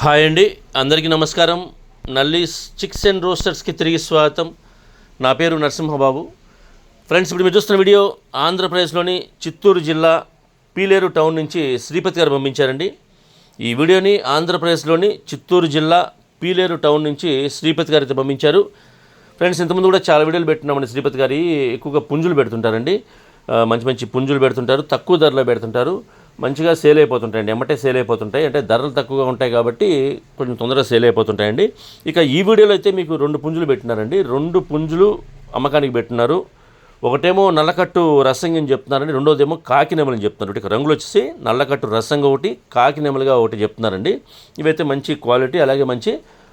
Hi అండి అందరికీ నమస్కారం. నల్లి చిక్స్ అండ్ రోస్టర్స్కి తిరిగి స్వాగతం. నా పేరు నరసింహబాబు. ఫ్రెండ్స్ ఇప్పుడు మీరు చూస్తున్న వీడియో ఆంధ్రప్రదేశ్లోని చిత్తూరు జిల్లా పీలేరు టౌన్ నుంచి శ్రీపతి గారు పంపించారండి. ఈ వీడియోని ఆంధ్రప్రదేశ్లోని చిత్తూరు జిల్లా పీలేరు టౌన్ నుంచి శ్రీపతి గారు అయితే పంపించారు. ఫ్రెండ్స్ ఇంతకుముందు కూడా చాలా వీడియోలు పెట్టున్నామండి శ్రీపతి గారి. ఎక్కువగా పుంజులు పెడుతుంటారండి. మంచి మంచి పుంజులు పెడుతుంటారు తక్కువ ధరలో పెడుతుంటారు. మంచిగా సేల్ అయిపోతుంటాయండి. ఎమ్మటే సేల్ అయిపోతుంటాయి. అంటే ధరలు తక్కువగా ఉంటాయి కాబట్టి కొంచెం తొందరగా సేల్ అయిపోతుంటాయండి. ఇక ఈ వీడియోలో అయితే మీకు రెండు పుంజులు పెట్టినారండి. రెండు పుంజులు అమ్మకానికి పెట్టినారు. ఒకటేమో నల్లకట్టు రసంగి అని చెప్తున్నారండి. రెండోదేమో కాకినెమలని చెప్తున్నారు. ఇక రంగులు వచ్చేసి నల్లకట్టు రసంగ ఒకటి కాకి నెమలుగా ఒకటి చెప్తున్నారండి. ఇవైతే మంచి క్వాలిటీ అలాగే మంచి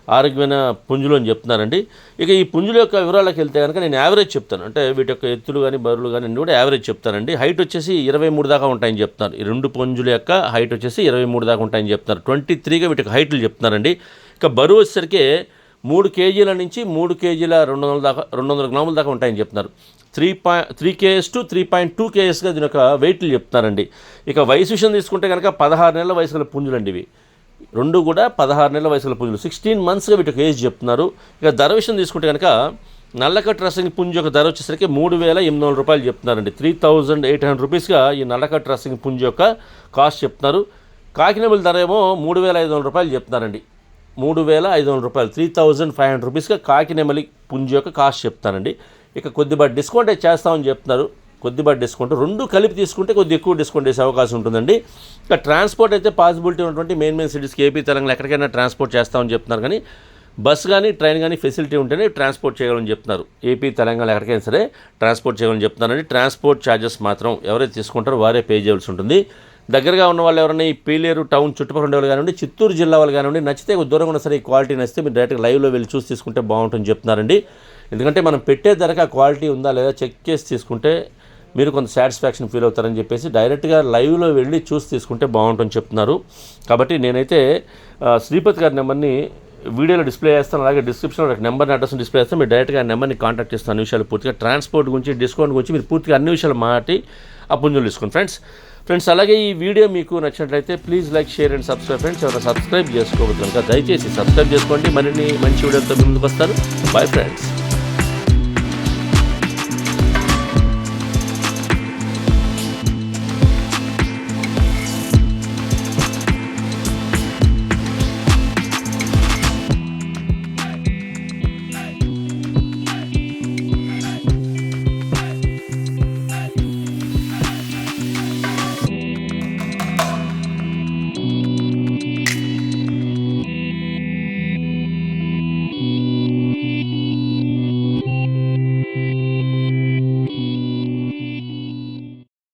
ఆరోగ్యమైన పుంజులు అని చెప్తున్నారండి. ఇక ఈ పుంజుల యొక్క వివరాలకు వెళ్తే కనుక నేను యావరేజ్ చెప్తాను. అంటే వీటి యొక్క ఎత్తులు కానీ బరువులు కానీ అన్ని కూడా యావరేజ్ చెప్తానండి. హైట్ వచ్చేసి ఇరవై మూడు దాకా ఉంటాయని చెప్తున్నారు. ఈ రెండు పుంజుల యొక్క హైట్ వచ్చేసి ఇరవై మూడు దాకా ఉంటాయని చెప్తున్నారు. ట్వంటీ త్రీగా వీటికి హైట్లు చెప్తున్నారండి. ఇక బరువు వచ్చేసరికి మూడు కేజీల నుంచి మూడు కేజీల రెండు వందల దాకా రెండు వందల గ్రాముల దాకా ఉంటాయని చెప్తున్నారు. Three point three KS to three point two కేఎస్గా దీని యొక్క వెయిట్లు చెప్తున్నారండి. ఇక వయసు విషయం తీసుకుంటే కనుక పదహారు నెలల వయసు గల పుంజులండి ఇవి. రెండు కూడా పదహారు నెలల వయసుల పుంజులు. సిక్స్టీన్ మంత్స్గా వీటికి ఏజ్ చెప్తున్నారు. ఇక ధర విషయం తీసుకుంటే కనుక నల్లకట్ రసింగ్ పుంజు యొక్క ధర వచ్చేసరికి మూడు వేల ఎనిమిది వందల రూపాయలు చెప్తున్నారండి. త్రీ థౌజండ్ ఎయిట్ హండ్రెడ్ రూపీస్గా ఈ నల్లకట్ రసింగ్ పుంజు యొక్క కాస్ట్ చెప్తున్నారు. కాకినబుల ధర ఏమో మూడు వేల ఐదు వందల రూపాయలు చెప్తున్నారండి. మూడు వేల ఐదు వందల రూపాయలు. త్రీ థౌజండ్ ఫైవ్ హండ్రెడ్ రూపీస్గా కాకినెమలి పుంజు యొక్క కాస్ట్ చెప్తానండి ఇక కొద్దిపాటి డిస్కౌంట్ అయితే చేస్తామని చెప్తున్నారు. కొద్దిపాటి డిస్కౌంట్. రెండు కలిపి తీసుకుంటే కొద్ది ఎక్కువ డిస్కౌంట్ చేసే అవకాశం ఉంటుందండి. ఇక ట్రాన్స్పోర్ట్ అయితే పాసిబిలిటీ ఉన్నటువంటి మెయిన్ మెయిన్ సిటీస్కి ఏపీ తెలంగాణ ఎక్కడికైనా ట్రాన్స్పోర్ట్ చేస్తామని చెప్తున్నారు. కానీ బస్ కానీ ట్రైన్ కానీ ఫెసిలిటీ ఉంటేనే ట్రాన్స్పోర్ట్ చేయగలని చెప్తున్నారు. ఏపీ తెలంగాణ ఎక్కడికైనా సరే ట్రాన్స్పోర్ట్ చేయగలని చెప్తున్నారండి. ట్రాన్స్పోర్ట్ ఛార్జెస్ మాత్రం ఎవరైతే తీసుకుంటారో వారే పే చేయాల్సి ఉంటుంది. దగ్గరగా ఉన్న వాళ్ళు ఎవరైనా ఈ పీలేరు టౌన్ చుట్టుపక్కల ఉండే వాళ్ళు కానివ్వండి చిత్తూరు జిల్లా వాళ్ళు కానివ్వండి నచ్చితే దూరంగా ఉన్న సరే ఈ క్వాలిటీ నచ్చితే మీరు డైరెక్ట్గా లైవ్లో వెళ్ళి చూసి తీసుకుంటే బాగుంటుందని చెప్తున్నారండి. ఎందుకంటే మనం పెట్టే ధరకు ఆ క్వాలిటీ ఉందా లేదా చెక్ చేసి తీసుకుంటే మీరు కొంత సాటిస్ఫాక్షన్ ఫీల్ అవుతారని చెప్పేసి డైరెక్ట్గా లైవ్లో వెళ్ళి చూసి తీసుకుంటే బాగుంటుందని చెప్తున్నారు. కాబట్టి నేనైతే శ్రీపతి గారి నెంబర్ని వీడియోలో డిస్ప్లే చేస్తాను అలాగే డిస్క్రిప్షన్లో ఒక నెంబర్ అడ్రస్ డిస్ప్లే చేస్తాను. మీరు డైరెక్ట్గా నెంబర్ని కాంటాక్ట్ చేస్తాను అన్ని విషయాలు పూర్తిగా ట్రాన్స్పోర్ట్ గురించి డిస్కౌంట్ గురించి మీరు పూర్తిగా అన్ని విషయాలు మాటి ఆ పుంజులు తీసుకోండి ఫ్రెండ్స్ ఫ్రెండ్స్ అలాగే ఈ వీడియో మీకు నచ్చినట్లయితే please like share and subscribe friends. ఎవరైనా సబ్స్క్రైబ్ చేసుకోవద్దు కనుక దయచేసి సబ్స్క్రైబ్ చేసుకోండి. మరిన్ని మంచి వీడియోతో ముందుకు వస్తారు. Bye friends.